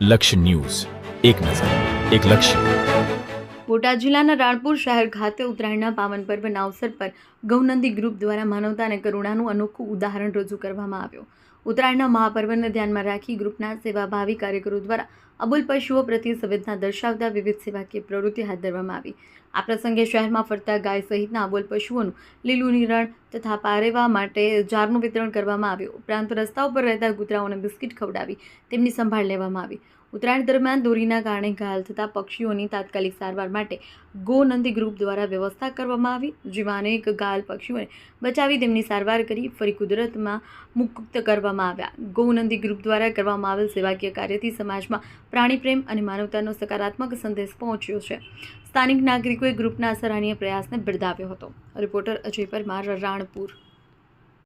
લક્ષ્ય ન્યૂઝ. એક નજર, એક લક્ષ્ય. બોટાદ જિલ્લાના રાણપુર શહેર ખાતે ઉત્તરાયણના પાવન પર્વના અવસર પર ગૌનંદી ગ્રુપ દ્વારા માનવતા અને કરુણાનું અનોખું ઉદાહરણ રજૂ કરવામાં આવ્યું. ઉત્તરાયણના મહાપર્વને ધ્યાનમાં રાખી ગ્રુપના સેવાભાવી કાર્યકરો દ્વારા અબુલ પશુઓ પ્રત્યે સંવેદના દર્શાવતા વિવિધ સેવાકીય પ્રવૃત્તિ હાથ ધરવામાં આવી. આ પ્રસંગે શહેરમાં ફરતા ગાય સહિતના અબોલ પશુઓનું લીલું નિરણ તથા પારેવા માટે જારનું વિતરણ કરવામાં આવ્યું. ઉપરાંત રસ્તા ઉપર રહેતા કૂતરાઓને બિસ્કિટ ખવડાવી તેમની સંભાળ લેવામાં આવી. ઉત્તરાયણ દરમિયાન દોરીના કારણે ઘાયલ થતા પક્ષીઓની તાત્કાલિક સારવાર માટે ગો નંદી ગ્રુપ દ્વારા વ્યવસ્થા કરવામાં આવી, જેમાં અનેક ઘાયલ પક્ષીઓને બચાવી તેમની સારવાર કરી ફરી કુદરતમાં મુક્ત કરવામાં આવ્યા. ગો નંદી ગ્રુપ દ્વારા કરવામાં આવેલ સેવાકીય કાર્યથી સમાજમાં પ્રાણી પ્રેમ અને માનવતાનો સકારાત્મક સંદેશ પહોંચ્યો છે. સ્થાનિક નાગરિકોએ ગ્રુપના સરાહનીય પ્રયાસને બિરદાવ્યો હતો. રિપોર્ટર અજય પરમાર રાણપુર.